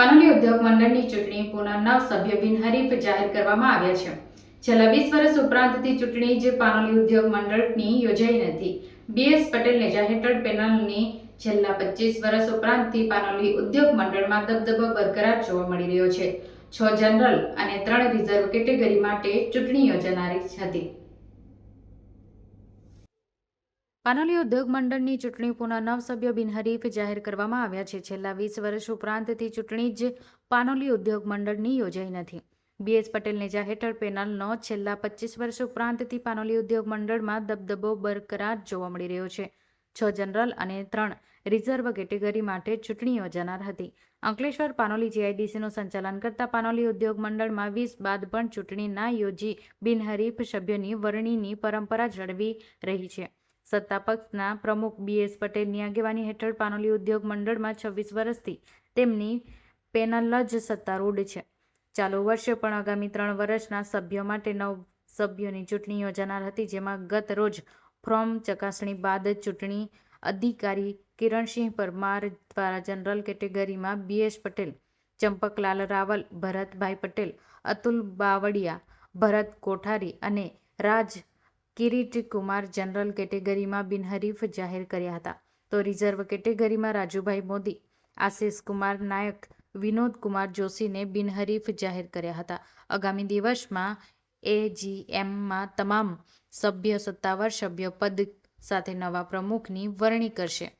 પાનોલી ઉદ્યોગ મંડળની ચૂંટણી પૂના નવ સભ્ય બિનહરીફ જાહેર કરવામાં આવ્યા છે. છેલ્લા વીસ વર્ષ ઉપરાંતથી ચૂંટણી જ પાનોલી ઉદ્યોગ મંડળની યોજાઈ નથી. બીએસ પટેલ નેજા હેઠળ પેનલની છેલ્લા પચીસ વર્ષ ઉપરાંતથી પાનોલી ઉદ્યોગ મંડળમાં દબદબો બરકરાર જોવા મળી રહ્યો છે. છ જનરલ અને ત્રણ રિઝર્વ કેટેગરી માટે ચૂંટણી યોજાનારી હતી. પાનોલી ઉદ્યોગ મંડળની ચૂંટણી પુનઃ નવ સભ્યો બિનહરીફ જાહેર કરવામાં આવ્યા છે. છેલ્લા વીસ વર્ષ ઉપરાંતથી ચૂંટણી જ પાનોલી ઉદ્યોગ મંડળની યોજાઈ નથી. બીએસ પટેલ નેજા હેઠળ પેનલનો છેલ્લા પચીસ વર્ષ ઉપરાંતથી પાનોલી ઉદ્યોગ મંડળમાં દબદબો બરકરાર જોવા મળી રહ્યો છે. છ જનરલ અને ત્રણ રિઝર્વ કેટેગરી માટે ચૂંટણી યોજાનાર હતી. અંકલેશ્વર પાનોલી જીઆઈડીસીનું સંચાલન કરતા પાનોલી ઉદ્યોગ મંડળમાં વીસ બાદ પણ ચૂંટણી ના યોજી બિનહરીફ સભ્યોની વરણીની પરંપરા જળવી રહી છે. સત્તા પક્ષના પ્રમુખ બીએસ પટેલની આગેવાની હેઠળ પાનોલી ઉદ્યોગ મંડળમાં છવ્વીસ વર્ષથી તેમની પેનલ જ સત્તારૂઢ છે. ચાલુ વર્ષે પણ આગામી ત્રણ વર્ષના સભ્યો માટે નવ સભ્યોની ચૂંટણી યોજાનાર હતી, જેમાં ગત રોજ ફોર્મ ચકાસણી બાદ ચૂંટણી અધિકારી કિરણસિંહ પરમાર દ્વારા જનરલ કેટેગરીમાં બીએસ પટેલ, ચંપકલાલ રાવલ, ભરતભાઈ પટેલ, અતુલ બાવળિયા, ભરત કોઠારી અને રાજ કિરીટ કુમાર જનરલ કેટેગરીમાં બિનહરીફ જાહેર કર્યા હતા. તો રિઝર્વ કેટેગરીમાં રાજુભાઈ મોદી, આશિષ કુમાર નાયક, વિનોદ કુમાર જોશીને બિનહરીફ જાહેર કર્યા હતા. આગામી દિવસમાં એજીએમમાં તમામ સભ્ય સત્તાવાર સભ્ય પદ સાથે નવા પ્રમુખની વરણી કરશે.